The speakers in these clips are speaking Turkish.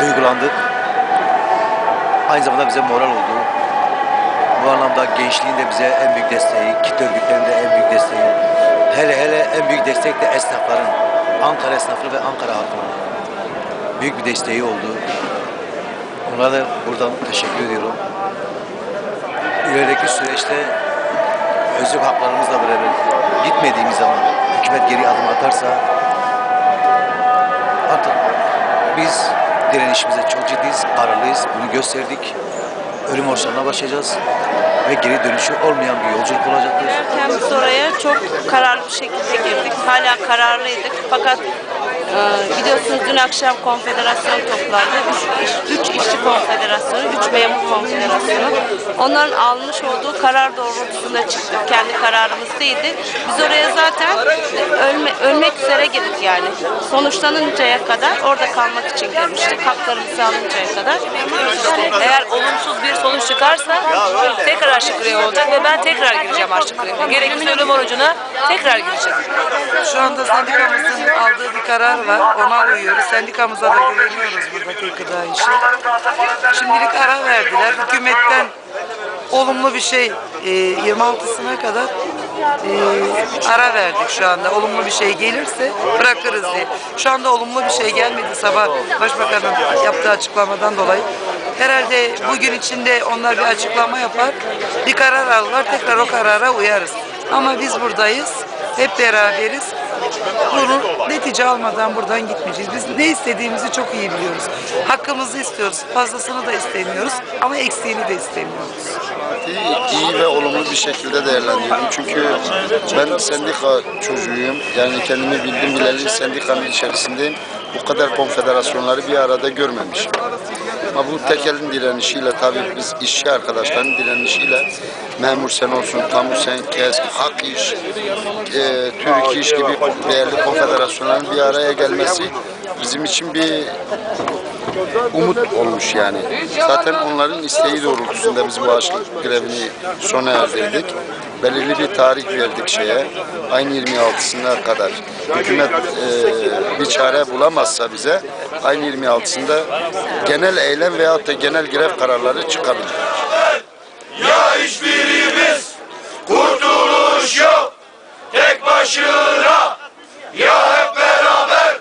duygulandık. Aynı zamanda bize moral oldu. Bu anlamda gençliğin de bize en büyük desteği, kitle örgütlerinin en büyük desteği. Hele hele en büyük destek de esnafların, Ankara esnafı ve Ankara halkının büyük bir desteği oldu. Onlara da buradan teşekkür ediyorum. İlerideki süreçte özlük haklarımızla beraber gitmediğimiz zaman hükümet geri adım atarsa artık biz direnişimize çok ciddiyiz, kararlıyız. Bunu gösterdik. Ölüm oruçlarına başlayacağız ve geri dönüşü olmayan bir yolculuk olacaktır. Biz oraya çok kararlı bir şekilde girdik. Hala kararlıydık. Fakat biliyorsunuz dün akşam konfederasyon toplandı. Üç, iş- üç işçi konfederasyonu, üç memur konfederasyonu. Onların almış olduğu karar doğrultusunda çıktık. Kendi kararımız değildi. Biz oraya zaten ölme, ölmek üzere girdik yani. Sonuçlanıncaya kadar orada kalmak için girmiştik. Haklarımızı alıncaya kadar. Eğer olumsuz bir sonuç çıkarsa tekrar aşık olacak ve ben tekrar gireceğim aşık grevine. Gerekirse ölüm orucuna tekrar gireceğim. Şu anda sendikamızın aldığı bir karar var. Ona uyuyoruz. Sendikamıza da güveniyoruz buradaki gıda işi. Şimdilik ara verdiler. Hükümetten olumlu bir şey e, 26'sına kadar e, ara verdik şu anda. Olumlu bir şey gelirse bırakırız diye. Şu anda olumlu bir şey gelmedi sabah Başbakanın yaptığı açıklamadan dolayı. Herhalde bugün içinde onlar bir açıklama yapar. Bir karar alırlar. Tekrar o karara uyarız. Ama biz buradayız. Hep beraberiz. Bunu netice almadan buradan gitmeyeceğiz. Biz ne istediğimizi çok iyi biliyoruz. Hakkımızı istiyoruz. Fazlasını da istemiyoruz ama eksiğini de istemiyoruz. iyi, iyi ve olumlu bir şekilde değerlendiriyorum. Çünkü ben sendika çocuğuyum. Yani kendimi bildim bileli sendikanın içerisindeyim. Bu kadar konfederasyonları bir arada görmemişim. Ama bu tekelin direnişiyle tabii biz işçi arkadaşların direnişiyle Memur Sen olsun, Kamu Sen, KESK, Hak İş, e, Türk İş gibi değerli konfederasyonların bir araya gelmesi bizim için bir umut olmuş yani. Zaten onların isteği doğrultusunda biz bu açlık grevini sona erdirdik. Belirli bir tarih verdik şeye. Ayın 26'sına kadar. Hükümet e, bir çare bulamazsa bize ayın 26'sında genel eylem veyahut da genel grev kararları çıkabilir. Ya hiçbirimiz kurtuluş yok tek başına ya hep beraber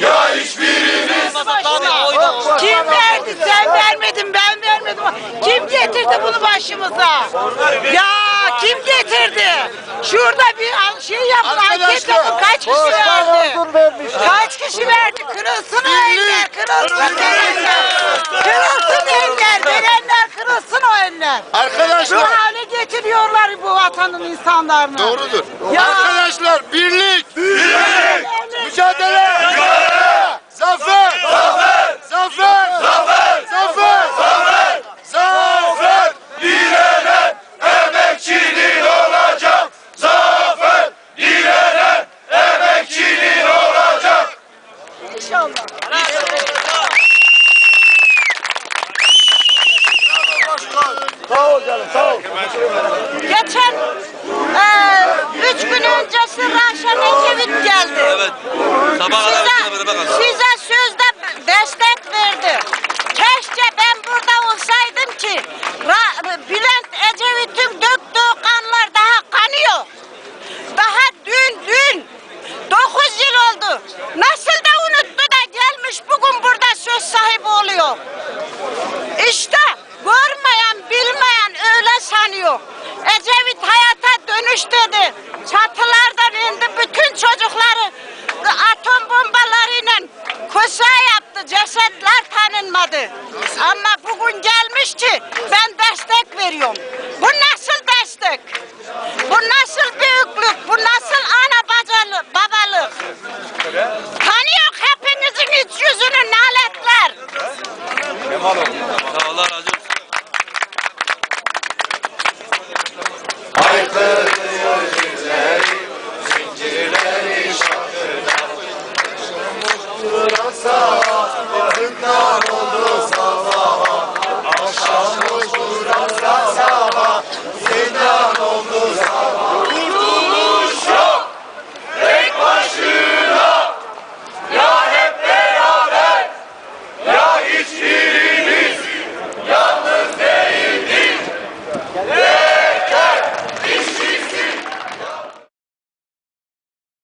ya hiçbirimiz Kim verdi? Sen vermedin, ben vermedim. Kim getirdi bunu başımıza? Ya kim getirdi? Şurada bir an- şey yapın, anket yapın. Kaç kişi verdi? Kaç kişi verdi? Kırılsın o eller, kırılsın eller. Verenler kırılsın o eller. Bu Arkadaşlar hale getiriyorlar bu vatanın insanlarını. doğrudur. Ya. Arkadaşlar birlik, mücadele, Geçen eee, üç gün öncesi Raşan Ecevit geldi. Evet. Sabah kadar olmuş dedi. Çatılardan indi bütün çocukları atom bombalarıyla kosa yaptı. Cesetler tanınmadı. Ama bugün gelmiş ki ben destek veriyorum. Bu nasıl destek? Bu nasıl büyüklük? Bu nasıl ana bacalı, babalık? Tanıyor hepinizin iç yüzünü naletler. Sağ Allah razı Christi!